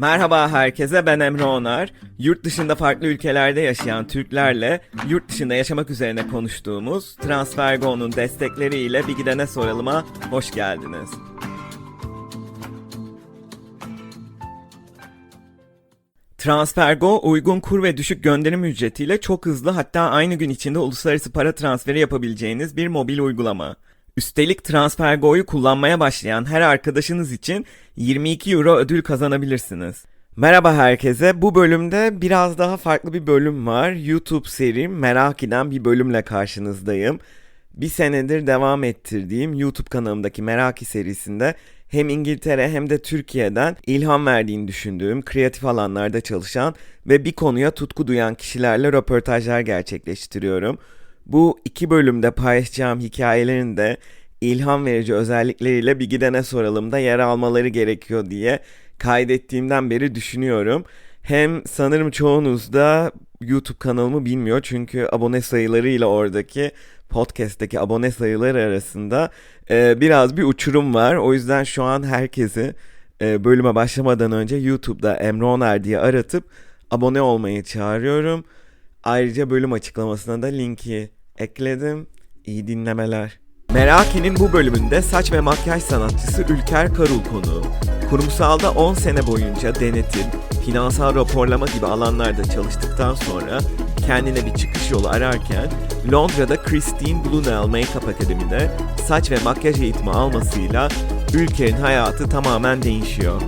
Merhaba herkese ben Emre Onar. Yurt dışında farklı ülkelerde yaşayan Türklerle yurt dışında yaşamak üzerine konuştuğumuz Transfergo'nun destekleriyle bir gidene soralıma hoş geldiniz. Transfergo uygun kur ve düşük gönderim ücretiyle çok hızlı hatta aynı gün içinde uluslararası para transferi yapabileceğiniz bir mobil uygulama. Üstelik Transfergo'yu kullanmaya başlayan her arkadaşınız için 22 euro ödül kazanabilirsiniz. Merhaba herkese. Bu bölümde biraz daha farklı bir bölüm var. YouTube serim merak eden bir bölümle karşınızdayım. Bir senedir devam ettirdiğim YouTube kanalımdaki Meraki serisinde hem İngiltere hem de Türkiye'den ilham verdiğini düşündüğüm kreatif alanlarda çalışan ve bir konuya tutku duyan kişilerle röportajlar gerçekleştiriyorum. Bu iki bölümde paylaşacağım hikayelerin de ilham verici özellikleriyle bir gidene soralım da yer almaları gerekiyor diye kaydettiğimden beri düşünüyorum. Hem sanırım çoğunuz da YouTube kanalımı bilmiyor çünkü abone sayılarıyla oradaki podcast'teki abone sayıları arasında e, biraz bir uçurum var. O yüzden şu an herkesi e, bölüme başlamadan önce YouTube'da Emre Oner diye aratıp abone olmayı çağırıyorum. Ayrıca bölüm açıklamasına da linki ekledim. İyi dinlemeler. Meraki'nin bu bölümünde saç ve makyaj sanatçısı Ülker Karul konuğu. Kurumsalda 10 sene boyunca denetim, finansal raporlama gibi alanlarda çalıştıktan sonra kendine bir çıkış yolu ararken Londra'da Christine Brunel Makeup Akademi'de saç ve makyaj eğitimi almasıyla Ülker'in hayatı tamamen değişiyor.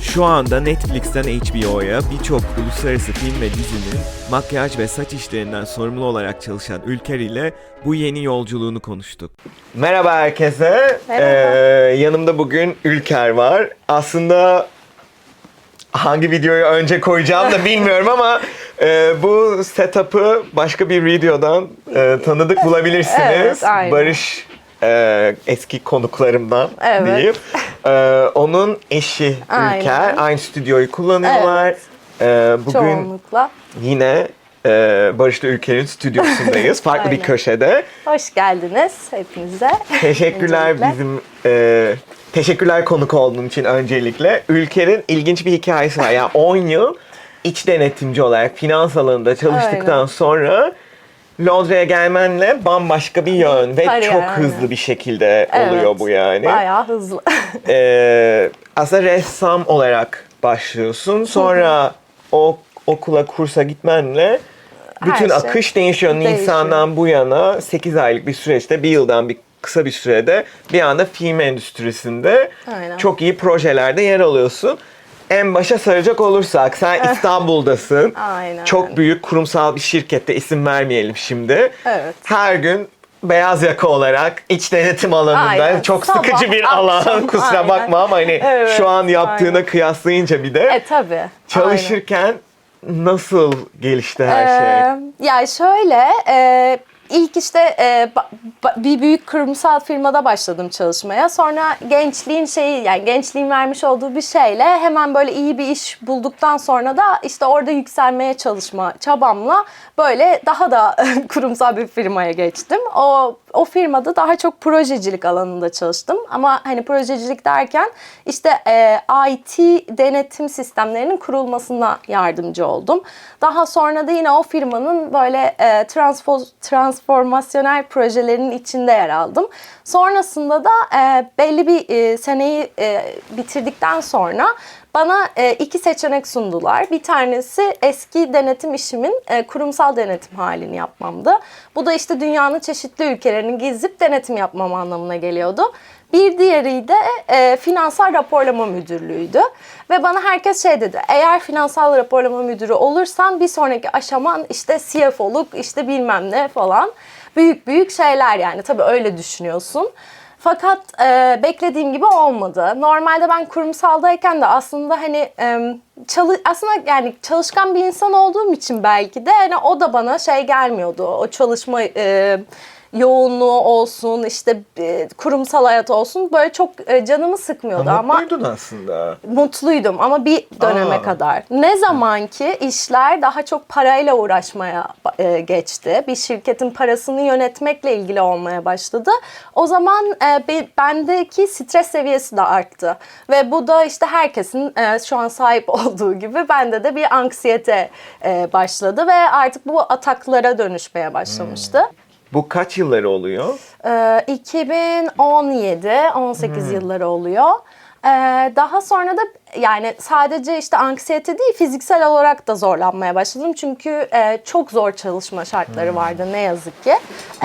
Şu anda Netflix'ten HBO'ya birçok uluslararası film ve dizinin makyaj ve saç işlerinden sorumlu olarak çalışan Ülker ile bu yeni yolculuğunu konuştuk. Merhaba herkese. Merhaba. Ee, yanımda bugün Ülker var. Aslında hangi videoyu önce koyacağım da bilmiyorum ama e, bu setup'ı başka bir videodan e, tanıdık bulabilirsiniz. Evet, aynen. Barış e, eski konuklarımdan Evet. diyeyim. E, onun eşi Aynen. Ülker. Aynı stüdyoyu kullanıyorlar. Evet. E, bugün Çoğunlukla. yine e, Barış'la Ülker'in stüdyosundayız. Farklı bir Aynen. köşede. Hoş geldiniz hepinize. Teşekkürler Öncelikle. bizim e, teşekkürler konuk olduğun için öncelikle. Ülker'in ilginç bir hikayesi var. Yani 10 yıl iç denetimci olarak finans alanında çalıştıktan Aynen. sonra Londra'ya gelmenle bambaşka bir yön ve Kariyer, çok aynen. hızlı bir şekilde oluyor Evet, bu yani. Bayağı hızlı. Ee, aslında ressam olarak başlıyorsun. Sonra o okula kursa gitmenle Her bütün şey akış değişiyor. değişiyor. Nisan'dan bu yana 8 aylık bir süreçte, bir yıldan bir kısa bir sürede bir anda film endüstrisinde Aynen. çok iyi projelerde yer alıyorsun. En başa saracak olursak sen İstanbul'dasın. Aynen. Çok büyük kurumsal bir şirkette isim vermeyelim şimdi. Evet. Her gün beyaz yaka olarak iç denetim alanında Aynen. çok Sabah, sıkıcı bir alan akşam, kusura aynen. bakma ama hani Evet, şu an yaptığına aynen. kıyaslayınca bir de E tabi. çalışırken nasıl gelişti her şey? Ee, ya şöyle e, ilk işte e, bir büyük kurumsal firmada başladım çalışmaya. Sonra gençliğin şeyi yani gençliğin vermiş olduğu bir şeyle hemen böyle iyi bir iş bulduktan sonra da işte orada yükselmeye çalışma çabamla böyle daha da kurumsal bir firmaya geçtim. O o firmada daha çok projecilik alanında çalıştım. Ama hani projecilik derken işte e, IT denetim sistemlerinin kurulmasına yardımcı oldum. Daha sonra da yine o firmanın böyle e, transfo- transformasyonel projelerinin içinde yer aldım. Sonrasında da e, belli bir e, seneyi e, bitirdikten sonra bana e, iki seçenek sundular. Bir tanesi eski denetim işimin e, kurumsal denetim halini yapmamdı. Bu da işte dünyanın çeşitli ülkelerini gezip denetim yapmam anlamına geliyordu. Bir diğeri de e, finansal raporlama müdürlüğüydü. Ve bana herkes şey dedi, eğer finansal raporlama müdürü olursan bir sonraki aşaman işte CFO'luk, işte bilmem ne falan. Büyük büyük şeyler yani tabii öyle düşünüyorsun. Fakat e, beklediğim gibi olmadı. Normalde ben kurumsaldayken de aslında hani e, çalı aslında yani çalışkan bir insan olduğum için belki de hani o da bana şey gelmiyordu. O çalışma e, yoğunluğu olsun, işte e, kurumsal hayat olsun böyle çok e, canımı sıkmıyordu ama Mutluydun aslında. mutluydum ama bir döneme Aa. kadar. Ne zaman ki işler daha çok parayla uğraşmaya e, geçti. Bir şirketin parasını yönetmekle ilgili olmaya başladı. O zaman be- bendeki stres seviyesi de arttı. Ve bu da işte herkesin şu an sahip olduğu gibi bende de bir anksiyete başladı ve artık bu ataklara dönüşmeye başlamıştı. Bu kaç yılları oluyor? Ee, 2017-18 yılları oluyor. Ee, daha sonra da yani sadece işte anksiyete değil fiziksel olarak da zorlanmaya başladım. Çünkü e, çok zor çalışma şartları vardı ne yazık ki.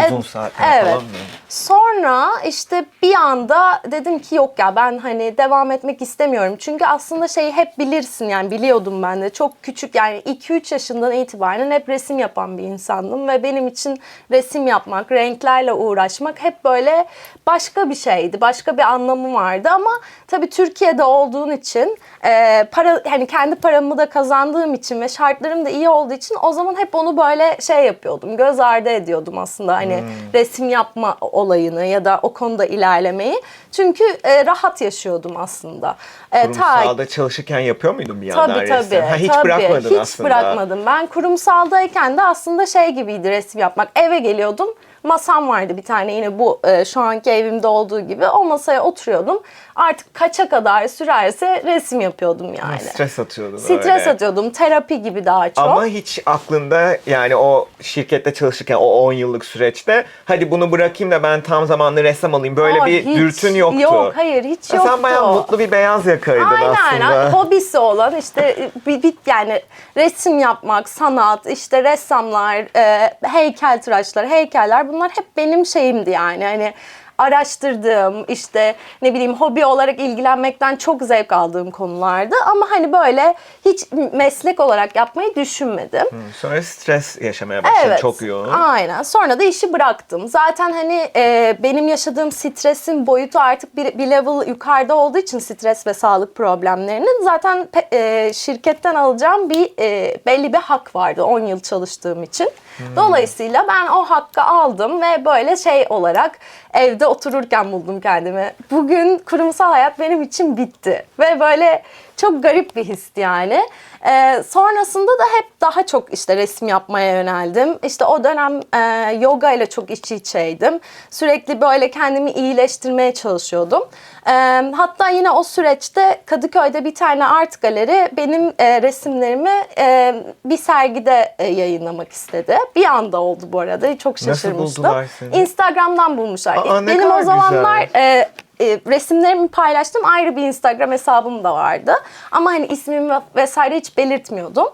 Uzun E, saatler evet. falan mı? Sonra işte bir anda dedim ki yok ya ben hani devam etmek istemiyorum. Çünkü aslında şeyi hep bilirsin yani biliyordum ben de. Çok küçük yani 2-3 yaşından itibaren hep resim yapan bir insandım. Ve benim için resim yapmak, renklerle uğraşmak hep böyle başka bir şeydi. Başka bir anlamı vardı ama tabii Türkiye'de olduğun için e, para hani kendi paramı da kazandığım için ve şartlarım da iyi olduğu için o zaman hep onu böyle şey yapıyordum. Göz ardı ediyordum aslında hani resim yapma olayını ya da o konuda ilerlemeyi. Çünkü e, rahat yaşıyordum aslında. E, ta- Kurumsalda çalışırken yapıyor muydun bir yandan Tabii resim? tabii. Ha, hiç tabii. bırakmadın Hiç aslında. bırakmadım. Ben kurumsaldayken de aslında şey gibiydi resim yapmak. Eve geliyordum. Masam vardı bir tane yine bu e, şu anki evimde olduğu gibi. O masaya oturuyordum. Artık kaça kadar sürerse resim yapıyordum yani. Stres atıyordun Stres öyle. atıyordum. Terapi gibi daha çok. Ama hiç aklında yani o şirkette çalışırken o 10 yıllık süreçte hadi bunu bırakayım da ben tam zamanlı ressam olayım böyle Aa, bir hiç. dürtün yoktu. Yok hayır hiç yoktu. Sen bayağı mutlu bir beyaz yakaydın Aynen aslında. hobisi olan işte bir, bir yani resim yapmak, sanat, işte ressamlar, e, heykeltıraşlar, heykeller bunlar hep benim şeyimdi yani. Hani araştırdığım işte ne bileyim hobi olarak ilgilenmekten çok zevk aldığım konulardı ama hani böyle hiç meslek olarak yapmayı düşünmedim. Sonra stres yaşamaya başladın çok yoğun. Aynen. Sonra da işi bıraktım. Zaten hani e, benim yaşadığım stresin boyutu artık bir, bir level yukarıda olduğu için stres ve sağlık problemlerinin zaten e, şirketten alacağım bir e, belli bir hak vardı 10 yıl çalıştığım için. Dolayısıyla ben o hakkı aldım ve böyle şey olarak evde otururken buldum kendimi. Bugün kurumsal hayat benim için bitti ve böyle çok garip bir histi yani. Ee, sonrasında da hep daha çok işte resim yapmaya yöneldim. İşte o dönem e, yoga ile çok iç içeydim. Sürekli böyle kendimi iyileştirmeye çalışıyordum. Ee, hatta yine o süreçte Kadıköy'de bir tane art galeri benim e, resimlerimi e, bir sergide e, yayınlamak istedi. Bir anda oldu bu arada. Çok Nasıl şaşırmıştım. buldular seni? Instagram'dan bulmuşlar. Aa, ne benim kadar o zamanlar güzel. e, e, resimlerimi paylaştım. Ayrı bir Instagram hesabım da vardı. Ama hani ismimi vesaire hiç belirtmiyordum.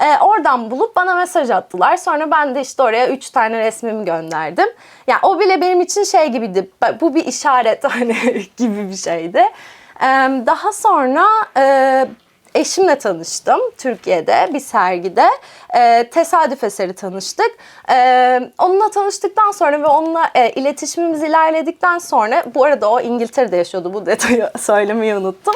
E, oradan bulup bana mesaj attılar. Sonra ben de işte oraya üç tane resmimi gönderdim. Yani o bile benim için şey gibiydi. Bu bir işaret hani gibi bir şeydi. E, daha sonra e, eşimle tanıştım Türkiye'de bir sergide. Ee, tesadüf eseri tanıştık. Ee, onunla tanıştıktan sonra ve onunla e, iletişimimiz ilerledikten sonra bu arada o İngiltere'de yaşıyordu bu detayı söylemeyi unuttum.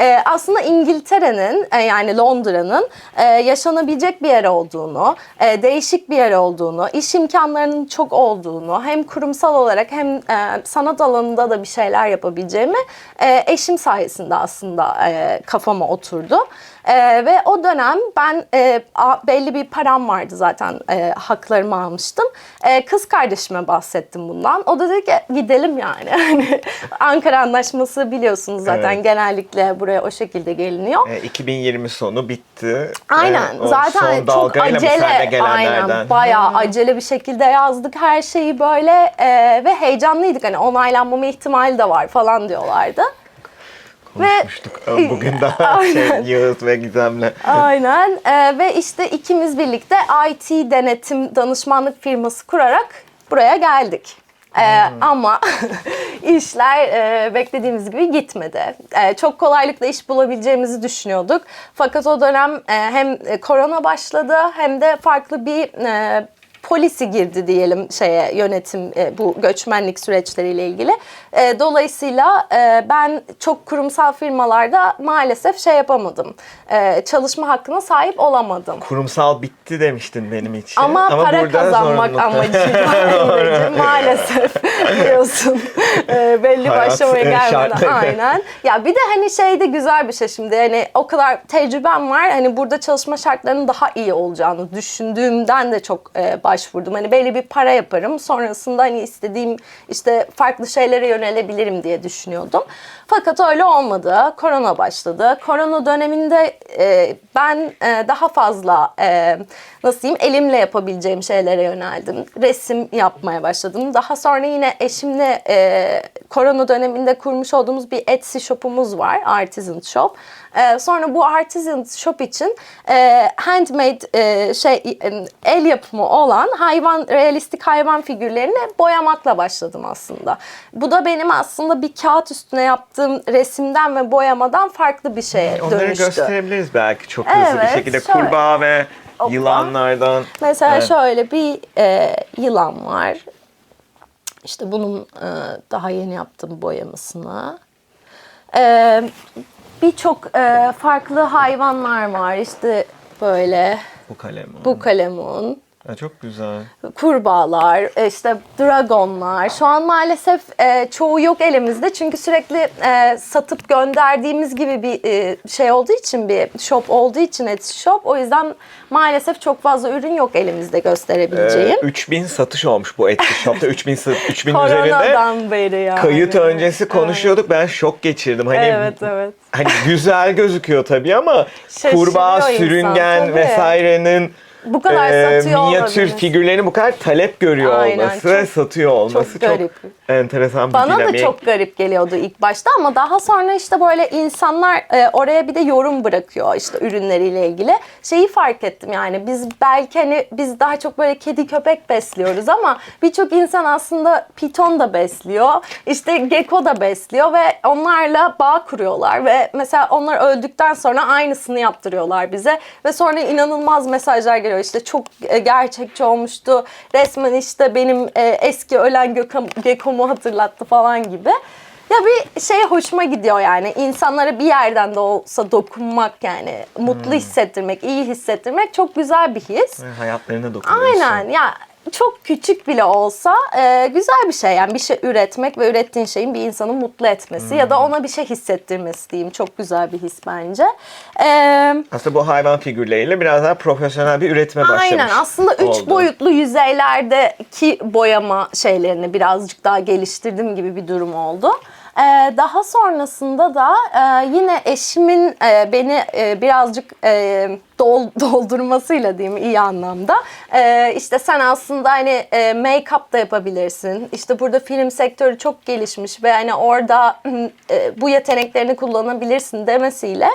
Ee, aslında İngiltere'nin e, yani Londra'nın e, yaşanabilecek bir yer olduğunu, e, değişik bir yer olduğunu, iş imkanlarının çok olduğunu, hem kurumsal olarak hem e, sanat alanında da bir şeyler yapabileceğimi e, eşim sayesinde aslında e, kafama oturdu. E, ve o dönem ben e, a- belli bir param vardı zaten e, haklarımı almıştım. E, kız kardeşime bahsettim bundan. O da dedi ki gidelim yani. Hani Ankara Anlaşması biliyorsunuz zaten Evet. genellikle buraya o şekilde geliniyor. E, 2020 sonu bitti. Aynen. E, Zaten son çok acele, gelenlerden? aynen bayağı acele bir şekilde yazdık her şeyi böyle e, ve heyecanlıydık hani onaylanmama ihtimali de var falan diyorlardı. Konuşmuştuk e, bugün daha şey, Aynen. Yağız ve Gizem'le. Aynen E, ve işte ikimiz birlikte IT denetim danışmanlık firması kurarak buraya geldik. E, Ama işler e, beklediğimiz gibi gitmedi. E, çok kolaylıkla iş bulabileceğimizi düşünüyorduk. Fakat o dönem e, hem e, korona başladı hem de farklı bir e, polisi girdi diyelim şeye yönetim e, bu göçmenlik süreçleriyle ilgili. E, dolayısıyla e, ben çok kurumsal firmalarda maalesef şey yapamadım. E, çalışma hakkına sahip olamadım. Kurumsal bitti demiştin benim için. Ama, para burada kazanmak amacıyla maalesef biliyorsun e, belli başlamaya e, gelmeden şartları. aynen. Ya bir de hani şey de güzel bir şey şimdi hani o kadar tecrübem var hani burada çalışma şartlarının daha iyi olacağını düşündüğümden de çok e, başvurdum. Hani belli bir para yaparım sonrasında hani istediğim işte farklı şeylere yönelebilirim diye düşünüyordum. Fakat öyle olmadı. Korona başladı. Korona döneminde e, ben e, daha fazla e, nasıl diyeyim elimle yapabileceğim şeylere yöneldim. Resim yapmaya başladım. Daha sonra yine eşimle e, korona döneminde kurmuş olduğumuz bir Etsy shop'umuz var. Artisan shop. E, sonra bu artisan shop için e, handmade e, şey e, el yapımı olan hayvan realistik hayvan figürlerini boyamakla başladım aslında. Bu da benim aslında bir kağıt üstüne yaptığım resimden ve boyamadan farklı bir şeye Onları dönüştü. gösterebiliriz belki çok hızlı bir Evet, şekilde. şöyle. Kurbağa ve Hoppa. yılanlardan. Mesela Evet. şöyle bir e, yılan var. İşte bunun e, daha yeni yaptığım boyamasını. E, Birçok e, farklı hayvanlar var. İşte böyle Bu kalem. bu kalemun, Ha, çok güzel. kurbağalar, e, işte dragonlar. Şu an maalesef e, çoğu yok elimizde çünkü sürekli e, satıp gönderdiğimiz gibi bir e, şey olduğu için bir shop olduğu için Etsy shop. O yüzden maalesef çok fazla ürün yok elimizde gösterebileceğim. Ee, 3000 satış olmuş bu Etsy Shop'ta. 3000, sa- 3000 üzerinde. Beri yani. Kayıt öncesi konuşuyorduk. Ben şok geçirdim. Hani Evet evet. hani güzel gözüküyor tabii ama Şaşırıyor kurbağa, insan, sürüngen tabii. vesairenin Bu kadar e, satıyor minyatür olabilir. figürlerini bu kadar talep görüyor Aynen, olması çok- satıyor olması çok çok, garip. enteresan bir Bana da dinamik. çok garip geliyordu ilk başta ama daha sonra işte böyle insanlar e, oraya bir de yorum bırakıyor işte ürünleriyle ilgili. Şeyi fark ettim yani biz belki hani biz daha çok böyle kedi köpek besliyoruz ama birçok insan aslında piton da besliyor. işte gecko da besliyor ve onlarla bağ kuruyorlar ve mesela onlar öldükten sonra aynısını yaptırıyorlar bize ve sonra inanılmaz mesajlar geliyor. İşte çok e, gerçekçi olmuştu. Resmen işte benim e, eski ölen Gekko'mu hatırlattı falan gibi. Ya bir şey hoşuma gidiyor yani insanlara bir yerden de olsa dokunmak yani mutlu hissettirmek, iyi hissettirmek çok güzel bir his. Hayatlarına dokunuyorsun. Aynen ya çok küçük bile olsa e, güzel bir şey yani bir şey üretmek ve ürettiğin şeyin bir insanı mutlu etmesi ya da ona bir şey hissettirmesi diyeyim çok güzel bir his bence. E, Aslında bu hayvan figürleriyle biraz daha profesyonel bir üretime başlamış. Aynen aslında üç oldu. boyutlu yüzeylerdeki boyama şeylerini birazcık daha geliştirdim gibi bir durum oldu. Ee, daha sonrasında da e, yine eşimin e, beni e, birazcık dol- doldurmasıyla diyeyim iyi anlamda. İşte sen aslında hani make-up da yapabilirsin. İşte burada film sektörü çok gelişmiş ve hani orada bu yeteneklerini kullanabilirsin demesiyle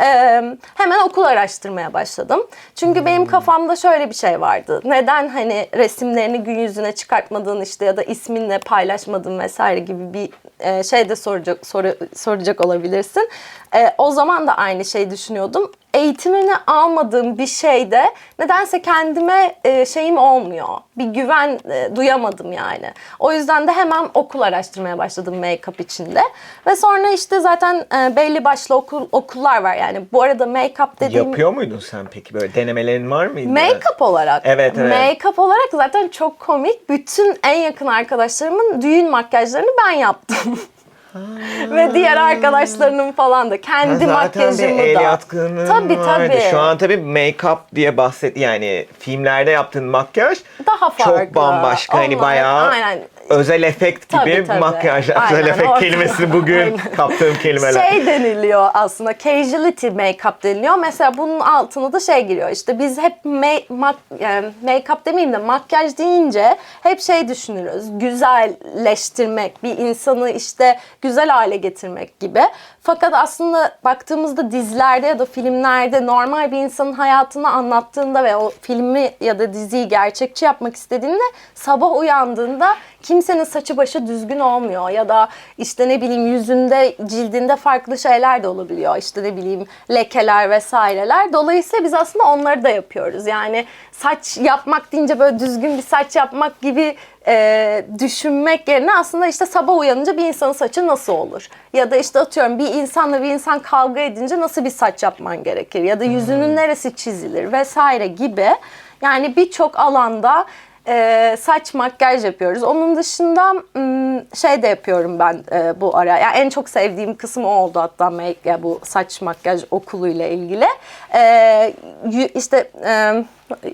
ee, hemen okul araştırmaya başladım. Çünkü benim kafamda şöyle bir şey vardı. Neden hani resimlerini gün yüzüne çıkartmadığın işte ya da isminle paylaşmadığın vesaire gibi bir e, şey de soracak soru, soracak olabilirsin. E, o zaman da aynı şeyi düşünüyordum. Eğitimini almadığım bir şeyde nedense kendime e, şeyim olmuyor. Bir güven e, duyamadım yani. O yüzden de hemen okul araştırmaya başladım make-up içinde. Ve sonra işte zaten e, belli başlı okul okullar var yani. Bu arada make-up dediğim... Yapıyor muydun sen peki böyle denemelerin var mıydı? Make-up olarak. Evet, evet. Make-up olarak zaten çok komik. Bütün en yakın arkadaşlarımın düğün makyajlarını ben yaptım. Ve diğer arkadaşlarının falan da. Kendi Ha, makyajımı bir el da. yatkınlığın Tabii, vardı. tabii. Şu an tabii make-up diye bahset yani filmlerde yaptığın makyaj Daha farklı. çok bambaşka hani Onlar- bayağı Aynen. Özel efekt gibi Tabii, tabii. makyaj. Aynen, özel efekt orada. kelimesi bugün kaptığım kelimeler. Şey deniliyor aslında casualty make-up deniliyor. Mesela bunun altına da şey giriyor. İşte biz hep ma- mak- yani make-up demeyeyim de makyaj deyince hep şey düşünürüz. Güzelleştirmek, bir insanı işte güzel hale getirmek gibi. Fakat aslında baktığımızda dizilerde ya da filmlerde normal bir insanın hayatını anlattığında ve o filmi ya da diziyi gerçekçi yapmak istediğinde sabah uyandığında kimsenin saçı başı düzgün olmuyor ya da işte ne bileyim yüzünde cildinde farklı şeyler de olabiliyor. İşte ne bileyim lekeler vesaireler. Dolayısıyla biz aslında onları da yapıyoruz. Yani saç yapmak deyince böyle düzgün bir saç yapmak gibi e, düşünmek yerine aslında işte sabah uyanınca bir insanın saçı nasıl olur? Ya da işte atıyorum bir insanla bir insan kavga edince nasıl bir saç yapman gerekir? Ya da yüzünün neresi çizilir vesaire gibi. Yani birçok alanda e, saç makyaj yapıyoruz. Onun dışında m, şey de yapıyorum ben e, bu ara. Yani en çok sevdiğim kısım o oldu hatta make, ya bu saç makyaj okuluyla ilgili. E, işte e,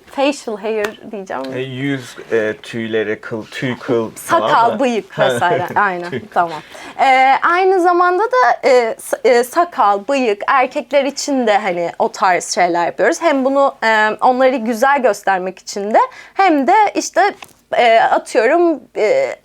facial hair diyeceğim. E, yüz e, tüyleri, kıl, tüy kıl falan Sakal, mı? bıyık vesaire. Aynen tamam. Ee, aynı zamanda da e, e, sakal, bıyık erkekler için de hani o tarz şeyler yapıyoruz. Hem bunu e, onları güzel göstermek için de hem de işte e, atıyorum e,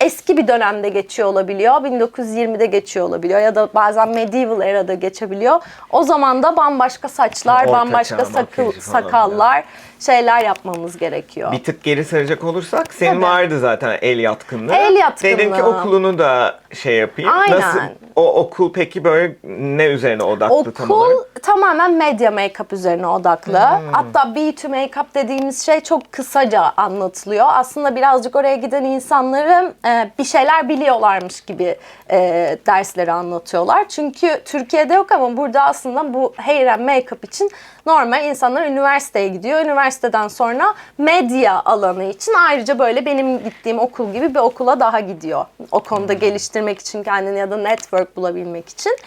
eski bir dönemde geçiyor olabiliyor. 1920'de geçiyor olabiliyor ya da bazen medieval erada geçebiliyor. O zaman da bambaşka saçlar, Orta bambaşka çağ sakal, makyajı falan sakallar şeyler yapmamız gerekiyor. Bir tık geri saracak olursak senin Tabii. vardı zaten el yatkınlığı. El yatkınlığı. Dedim ki okulunu da şey yapayım. Aynen. Nasıl o okul peki böyle ne üzerine odaklı tam Okul olarak? tamamen medya make-up üzerine odaklı. Hmm. Hatta B2 make-up dediğimiz şey çok kısaca anlatılıyor. Aslında birazcık oraya giden insanların e, bir şeyler biliyorlarmış gibi e, dersleri anlatıyorlar. Çünkü Türkiye'de yok ama burada aslında bu hair and make-up için normal insanlar üniversiteye gidiyor. Üniversiteden sonra medya alanı için ayrıca böyle benim gittiğim okul gibi bir okula daha gidiyor. O konuda geliştirmek için kendini ya da network bulabilmek için.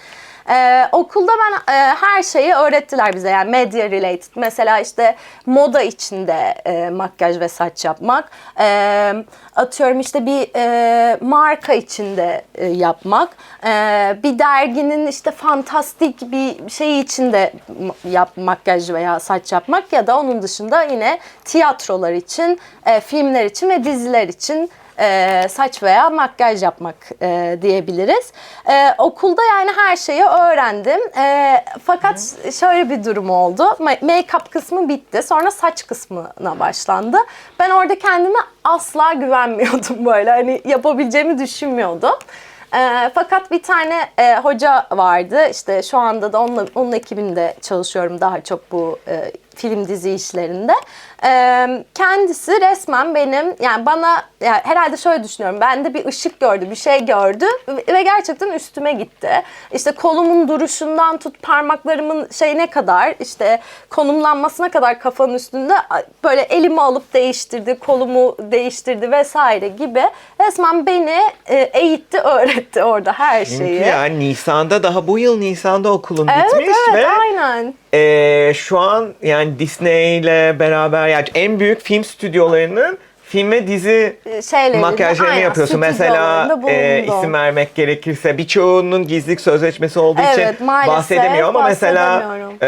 Ee, okulda ben e, her şeyi öğrettiler bize. Yani media related. Mesela işte moda içinde e, makyaj ve saç yapmak. Ee, atıyorum işte bir e, marka içinde e, yapmak. Ee, bir derginin işte fantastik bir şey içinde yap makyaj veya saç yapmak ya da onun dışında yine tiyatrolar için e, filmler için ve diziler için e, saç veya makyaj yapmak e, diyebiliriz. E, okulda yani her şeyi öğrendim. E, fakat şöyle bir durum oldu. Ma- Make-up kısmı bitti. Sonra saç kısmına başlandı. Ben orada kendime asla güvenmiyordum böyle. Hani yapabileceğimi düşünmüyordum. E, fakat bir tane e, hoca vardı. İşte şu anda da onunla, onun ekibinde çalışıyorum daha çok bu e, film dizi işlerinde. E, kendisi resmen benim yani bana yani herhalde şöyle düşünüyorum. Bende bir ışık gördü, bir şey gördü ve gerçekten üstüme gitti. İşte kolumun duruşundan tut parmaklarımın şeyine kadar işte konumlanmasına kadar kafanın üstünde böyle elimi alıp değiştirdi, kolumu değiştirdi vesaire gibi resmen beni e, eğitti, öğretti orada her Çünkü şeyi. yani Nisan'da daha bu yıl Nisan'da okulun Evet bitmiş evet ve aynen. E, şu an yani Disney ile beraber yani en büyük film stüdyolarının film ve dizi Şeylerini, makyajlarını aynen, yapıyorsun. Mesela e, isim vermek gerekirse birçoğunun gizlilik sözleşmesi olduğu Evet, için maalesef bahsedemiyor ama mesela e,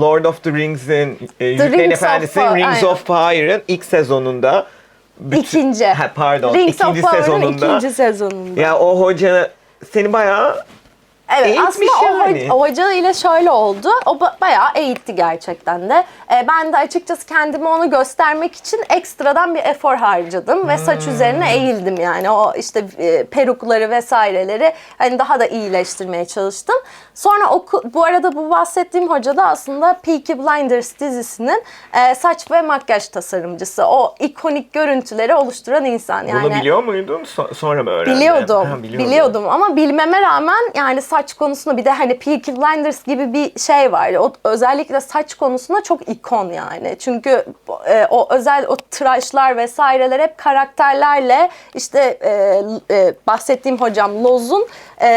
Lord of the Rings'in e, Yüzüklerin Rings of Efendisi'nin Rings of Fire'ın ilk sezonunda bütün- İkinci. Ha, pardon Rings of ikinci Power'ın sezonunda ikinci sezonunda. ya o hoca seni bayağı Evet Eğitmiş aslında o, yani. o hoca ile şöyle oldu. O ba- bayağı eğitti gerçekten de. Ee, ben de açıkçası kendimi onu göstermek için ekstradan bir efor harcadım ve saç üzerine eğildim yani. O işte e, perukları vesaireleri hani daha da iyileştirmeye çalıştım. Sonra oku, bu arada bu bahsettiğim hoca da aslında Peaky Blinders dizisinin e, saç ve makyaj tasarımcısı. O ikonik görüntüleri oluşturan insan. Yani bunu biliyor muydun? So- sonra mı öğrendin? Biliyordum. Ha, biliyordum ama bilmeme rağmen yani saç konusunda bir de hani Peaky Blinders gibi bir şey var. O özellikle saç konusunda çok ikon yani. Çünkü e, o özel o tıraşlar vesaireler hep karakterlerle işte e, e, bahsettiğim hocam Loz'un e,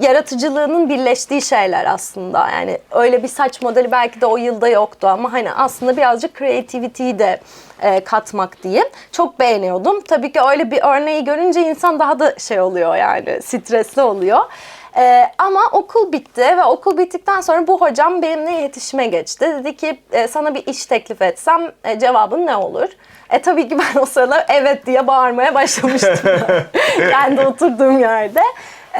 yaratıcılığının birleştiği şeyler aslında. Yani öyle bir saç modeli belki de o yılda yoktu ama hani aslında birazcık creativity'yi de e, katmak diyeyim. Çok beğeniyordum. Tabii ki öyle bir örneği görünce insan daha da şey oluyor yani stresli oluyor. E, ama okul bitti ve okul bittikten sonra bu hocam benimle iletişime geçti. Dedi ki e, sana bir iş teklif etsem e, cevabın ne olur? E tabii ki ben o sırada evet diye bağırmaya başlamıştım. Kendi oturduğum yerde.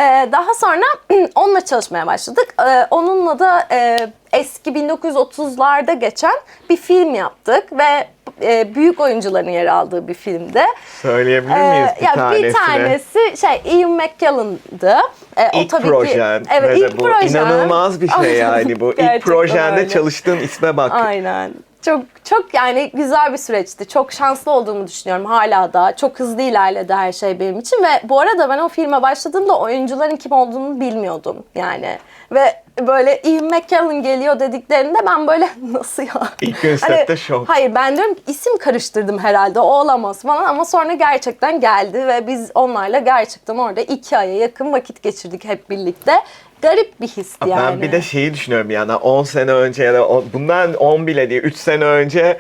Ee, daha sonra onunla çalışmaya başladık. Ee, onunla da e, eski 1930'larda geçen bir film yaptık ve e, büyük oyuncuların yer aldığı bir filmdi. Söyleyebilir Ee, miyiz bir ya tanesini? bir tanesi şey Ian McKellen'dı. Ee, o İlk tabii projen. Ki, evet ilk bu projen. inanılmaz bir şey yani bu. ilk projende öyle. çalıştığın isme bak. Aynen. Çok çok yani güzel bir süreçti. Çok şanslı olduğumu düşünüyorum hala da. Çok hızlı ilerledi her şey benim için ve bu arada ben o filme başladığımda oyuncuların kim olduğunu bilmiyordum yani. Ve böyle Ian McKellen geliyor dediklerinde ben böyle nasıl ya? İlk gün sette şok. Hayır ben diyorum ki isim karıştırdım herhalde o olamaz falan ama sonra gerçekten geldi ve biz onlarla gerçekten orada iki aya yakın vakit geçirdik hep birlikte. Garip bir histi yani. Ben bir de şeyi düşünüyorum yana 10 sene önce ya da on- bundan 10 bile değil 3 sene önce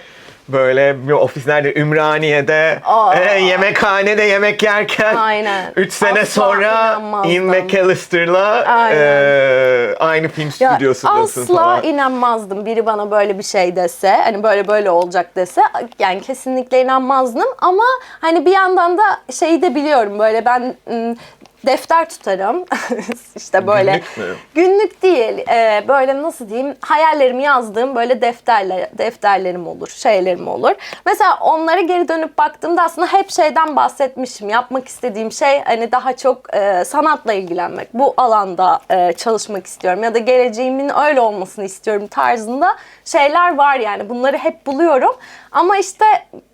böyle bir ofislerde Ümraniye'de Aa. e, yemekhanede yemek yerken Aynen. 3 sene Asla sonra. Ian McAllister'la e, aynı film stüdyosundasın asla falan. inanmazdım biri bana böyle bir şey dese hani böyle böyle olacak dese yani kesinlikle inanmazdım ama hani bir yandan da şeyi de biliyorum böyle ben defter tutarım. İşte böyle. Günlük mü? günlük değil e, böyle nasıl diyeyim hayallerimi yazdığım böyle defterler defterlerim olur şeylerim olur. Mesela onlara geri dönüp baktığımda aslında hep şeyden bahsetmişim. Yapmak istediğim şey hani daha çok e, sanatla ilgilenmek. Bu alanda e, çalışmak istiyorum ya da geleceğimin öyle olmasını istiyorum tarzında şeyler var yani bunları hep buluyorum ama işte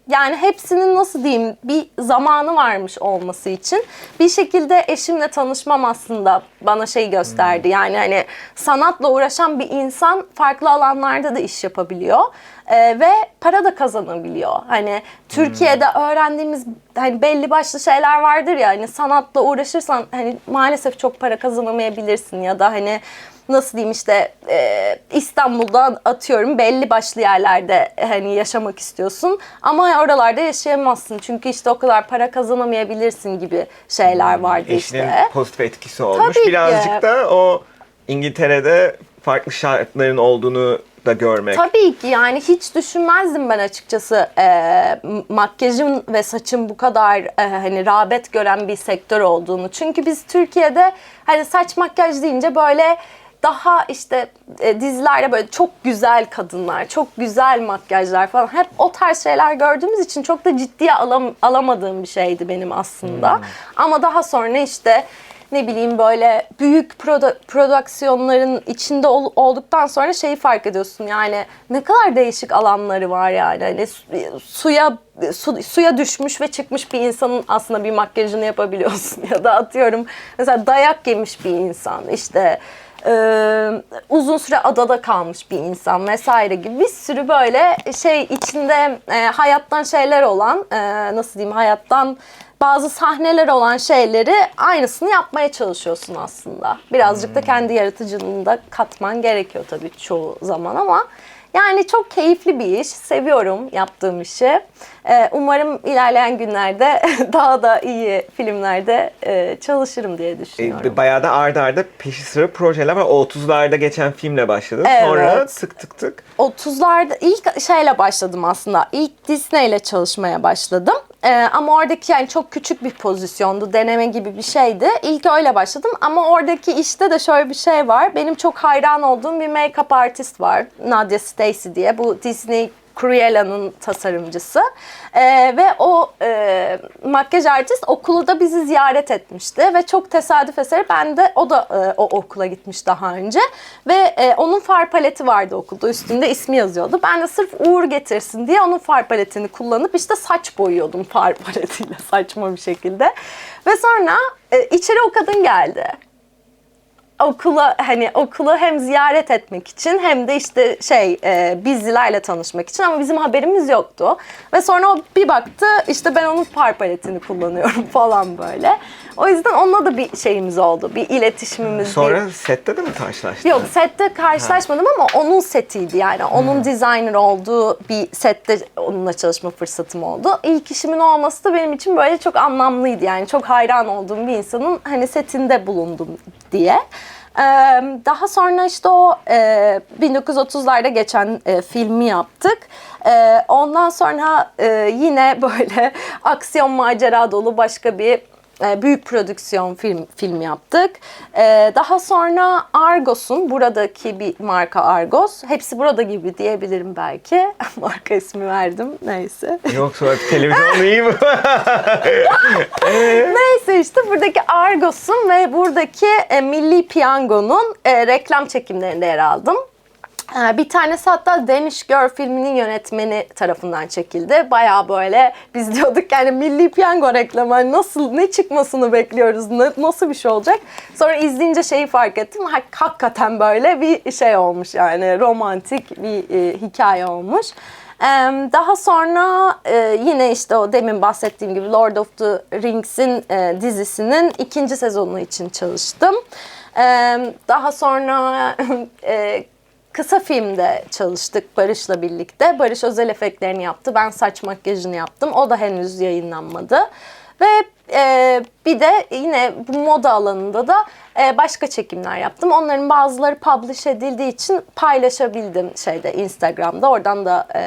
yani hepsinin nasıl diyeyim bir zamanı varmış olması için bir şekilde eşimle tanışmam aslında bana şey gösterdi. Yani hani sanatla uğraşan bir insan farklı alanlarda da iş yapabiliyor Ee, ve para da kazanabiliyor. Hani Türkiye'de öğrendiğimiz hani belli başlı şeyler vardır ya hani sanatla uğraşırsan hani maalesef çok para kazanamayabilirsin ya da hani nasıl diyeyim işte e, İstanbul'da atıyorum belli başlı yerlerde hani yaşamak istiyorsun ama oralarda yaşayamazsın çünkü işte o kadar para kazanamayabilirsin gibi şeyler vardı Eşinin işte. pozitif etkisi olmuş. Tabii ki. Birazcık da o İngiltere'de farklı şartların olduğunu da görmek. Tabii ki yani hiç düşünmezdim ben açıkçası e, m- makyajın ve saçın bu kadar e, hani rağbet gören bir sektör olduğunu. Çünkü biz Türkiye'de hani saç makyaj deyince böyle daha işte e, dizilerde böyle çok güzel kadınlar, çok güzel makyajlar falan hep o tarz şeyler gördüğümüz için çok da ciddiye alam, alamadığım bir şeydi benim aslında. Ama daha sonra işte ne bileyim böyle büyük produ- prodüksiyonların içinde ol- olduktan sonra şeyi fark ediyorsun yani ne kadar değişik alanları var yani. Hani su- suya su- suya düşmüş ve çıkmış bir insanın aslında bir makyajını yapabiliyorsun. Ya da atıyorum mesela dayak yemiş bir insan işte e, uzun süre adada kalmış bir insan vesaire gibi bir sürü böyle şey içinde e, hayattan şeyler olan e, nasıl diyeyim hayattan bazı sahneler olan şeyleri aynısını yapmaya çalışıyorsun aslında. Birazcık da kendi yaratıcılığını da katman gerekiyor tabii çoğu zaman ama yani çok keyifli bir iş. Seviyorum yaptığım işi. Ee, umarım ilerleyen günlerde daha da iyi filmlerde e, çalışırım diye düşünüyorum. E, Bayağı da arda arda peşi sıra projeler var. O 30'larda geçen filmle başladın. Evet. Sonra tık tık tık. 30'larda ilk şeyle başladım aslında. İlk Disney ile çalışmaya başladım. Ee, ama oradaki yani çok küçük bir pozisyondu. Deneme gibi bir şeydi. İlk öyle başladım ama oradaki işte de şöyle bir şey var. Benim çok hayran olduğum bir make-up artist var. Nadia Stacy diye. Bu Disney Cruella'nın tasarımcısı. Ee, ve o e, makyaj artist okulu da bizi ziyaret etmişti ve çok tesadüf eseri ben de o da e, o okula gitmiş daha önce ve e, onun far paleti vardı okulda üstünde ismi yazıyordu. Ben de sırf uğur getirsin diye onun far paletini kullanıp işte saç boyuyordum far paletiyle saçma bir şekilde. Ve sonra e, içeri o kadın geldi okula hani okulu hem ziyaret etmek için hem de işte şey e, bizlerle tanışmak için ama bizim haberimiz yoktu. Ve sonra o bir baktı işte ben onun far paletini kullanıyorum falan böyle. O yüzden onunla da bir şeyimiz oldu. Bir iletişimimiz. bir- Sonra sette de mi karşılaştın? Yok sette karşılaşmadım ama onun setiydi yani. Onun designer olduğu bir sette onunla çalışma fırsatım oldu. İlk işimin olması da benim için böyle çok anlamlıydı yani. Çok hayran olduğum bir insanın hani setinde bulundum diye. Daha sonra işte o e, 1930'larda geçen filmi yaptık. Ondan sonra yine böyle aksiyon macera dolu başka bir e, büyük prodüksiyon film film yaptık. E, daha sonra Argos'un buradaki bir marka Argos. Hepsi burada gibi diyebilirim belki. marka ismi verdim neyse. Yoksa televizyon iyi mi? Neyse işte buradaki Argos'un ve buradaki e, Milli Piyango'nun e, reklam çekimlerinde yer aldım. E, Bir tanesi hatta Danish Girl filminin yönetmeni tarafından çekildi. Baya böyle biz diyorduk yani Milli Piyango reklamı hani nasıl ne çıkmasını bekliyoruz ne- nasıl bir şey olacak. Sonra izleyince şeyi fark ettim hak- hakikaten böyle bir şey olmuş yani romantik bir e, hikaye olmuş. Daha sonra e, yine işte o demin bahsettiğim gibi Lord of the Rings'in e, dizisinin ikinci sezonu için çalıştım. Daha sonra e, kısa filmde çalıştık Barış'la birlikte. Barış özel efektlerini yaptı. Ben saç makyajını yaptım. O da henüz yayınlanmadı. Ve e, bir de yine bu moda alanında da e, başka çekimler yaptım. Onların bazıları publish edildiği için paylaşabildim şeyde Instagram'da. Oradan da e,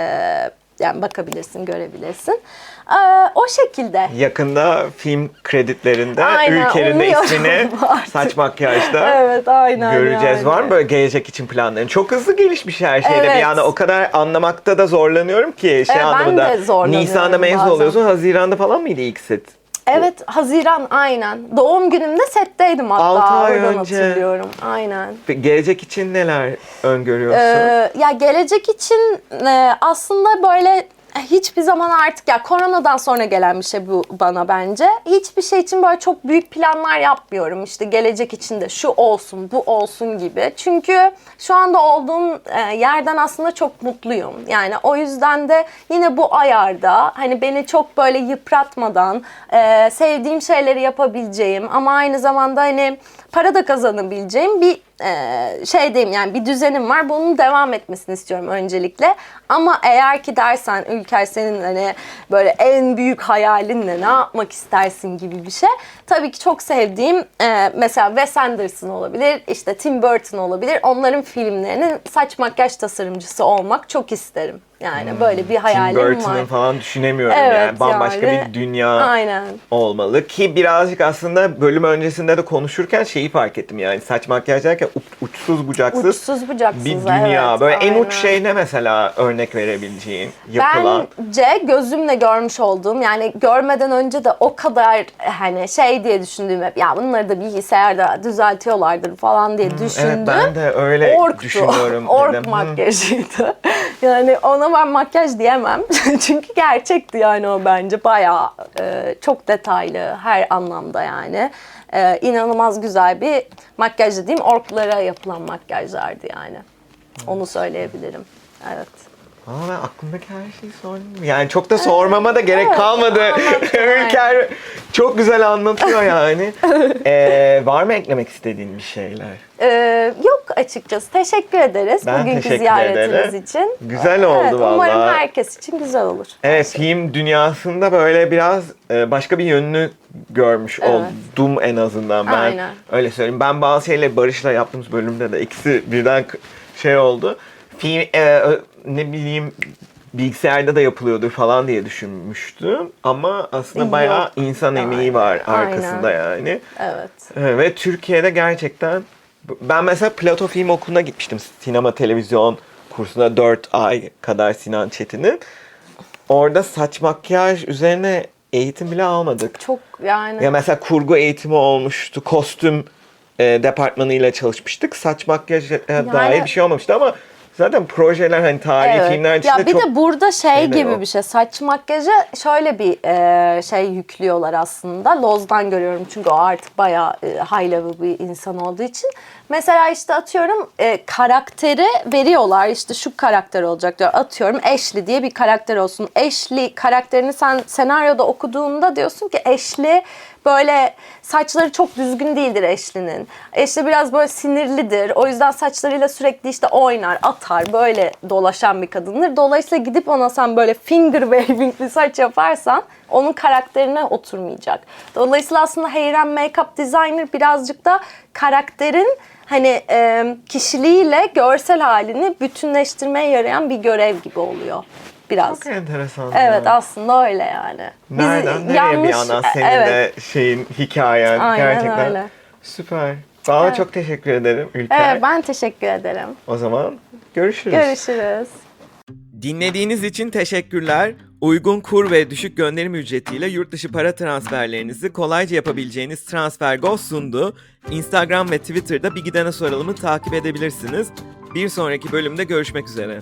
yani bakabilirsin, görebilirsin. E, o şekilde. Yakında film kreditlerinde Aynen, ülkenin de ismini artık. saç makyajda Evet, aynen göreceğiz. yani. Var mı böyle gelecek için planların? Çok hızlı gelişmiş her şeyde. Evet. Bir anda o kadar anlamakta da zorlanıyorum ki şey ben anlamında. de zorlanıyorum Nisan'da mezun bazen. oluyorsun. Haziran'da falan mıydı ilk set? Evet, Haziran aynen. Doğum günümde setteydim hatta. Altı ay Oradan önce. hatırlıyorum. Aynen. Gelecek için neler öngörüyorsun? Ee, ya gelecek için e, aslında böyle hiçbir zaman artık ya koronadan sonra gelen bir şey bu bana bence. Hiçbir şey için böyle çok büyük planlar yapmıyorum. İşte gelecek için de şu olsun, bu olsun gibi. Çünkü şu anda olduğum e, yerden aslında çok mutluyum. Yani o yüzden de yine bu ayarda hani beni çok böyle yıpratmadan e, sevdiğim şeyleri yapabileceğim ama aynı zamanda hani para da kazanabileceğim bir e, şeydeyim yani bir düzenim var. Bunun devam etmesini istiyorum öncelikle. Ama eğer ki dersen Ülker senin hani böyle en büyük hayalin ne, ne yapmak istersin gibi bir şey. Tabii ki çok sevdiğim e, mesela Wes Anderson olabilir, işte Tim Burton olabilir. Onların filmlerinin saç makyaj tasarımcısı olmak çok isterim. Yani böyle bir Tim hayalim Burton'ın var. falan düşünemiyorum Evet, yani. Bambaşka yani. bir dünya Aynen. olmalı. Ki birazcık aslında bölüm öncesinde de konuşurken şeyi fark ettim yani. Saç makyaj derken uç- uçsuz bucaksız Uçsuz bucaksız. bir dünya. evet, Böyle en aynen. uç şey ne mesela örnek verebileceğin yapılan? Bence gözümle görmüş olduğum yani görmeden önce de o kadar hani şey diye düşündüğüm hep ya bunları da bilgisayarda düzeltiyorlardır falan diye düşündüm. Evet ben de öyle Orktu. düşünüyorum. Ork dedim. Makyajıydı. Yani ona ben makyaj diyemem. Çünkü gerçekti yani o bence bayağı e, çok detaylı her anlamda yani. E, inanılmaz güzel bir makyaj dediğim orklara yapılan makyajlardı yani. Onu söyleyebilirim. Evet. Ama ben aklımdaki her şeyi sordum. Yani çok da sormama da gerek kalmadı. Ülker çok güzel anlatıyor yani. Ee, var mı eklemek istediğin bir şeyler? Ee, yok açıkçası. Teşekkür ederiz Ben bugünkü teşekkür ziyaretiniz ederim. için. Güzel oldu evet, Umarım vallahi. herkes için güzel olur. Evet film dünyasında böyle biraz e, başka bir yönünü görmüş Evet. oldum en azından ben Aynen. öyle söyleyeyim. Ben bazı şeyle Barış'la yaptığımız bölümde de ikisi birden k- şey oldu. Film e, ne bileyim bilgisayarda da yapılıyordur falan diye düşünmüştüm ama aslında Yok. bayağı insan emeği Aynen. var arkasında yani. Evet. Evet, Ve Türkiye'de gerçekten ben mesela Plato Film Okulu'na gitmiştim. Sinema televizyon kursuna 4 ay kadar Sinan Çetin'in. Orada saç makyaj üzerine eğitim bile almadık. Çok yani. Ya mesela kurgu eğitimi olmuştu. Kostüm e, departmanıyla çalışmıştık. Saç makyaja dair bir şey olmamıştı ama zaten projeler hani tarihi Evet. filmler içinde ya bir çok de burada şey gibi o. bir şey. Saç makyaja şöyle bir e, şey yüklüyorlar aslında. Loz'dan görüyorum çünkü o artık bayağı e, high level bir insan olduğu için. Mesela işte atıyorum e, karakteri veriyorlar. İşte şu karakter olacak diyor. Atıyorum Ashley diye bir karakter olsun. Ashley karakterini sen senaryoda okuduğunda diyorsun ki Ashley böyle saçları çok düzgün değildir Ashley'nin. Ashley biraz böyle sinirlidir. O yüzden saçlarıyla sürekli işte oynar, atar, böyle dolaşan bir kadındır. Dolayısıyla gidip ona sen böyle finger waving'li saç yaparsan onun karakterine oturmayacak. Dolayısıyla aslında hair and makeup designer birazcık da karakterin hani e, kişiliğiyle görsel halini bütünleştirmeye yarayan bir görev gibi oluyor. Biraz. Çok enteresan. Evet ya. aslında öyle yani. Biz Nereden nereye yanlış- bir anda senin evet. de şeyin hikayen Aynen gerçekten. öyle. Süper. Sana çok teşekkür ederim Ülker. Evet, ben teşekkür ederim. O zaman görüşürüz. Görüşürüz. Dinlediğiniz için teşekkürler. Uygun kur ve düşük gönderim ücretiyle yurt dışı para transferlerinizi kolayca yapabileceğiniz TransferGo sundu. Instagram ve Twitter'da Bir Gidene Soralım'ı takip edebilirsiniz. Bir sonraki bölümde görüşmek üzere.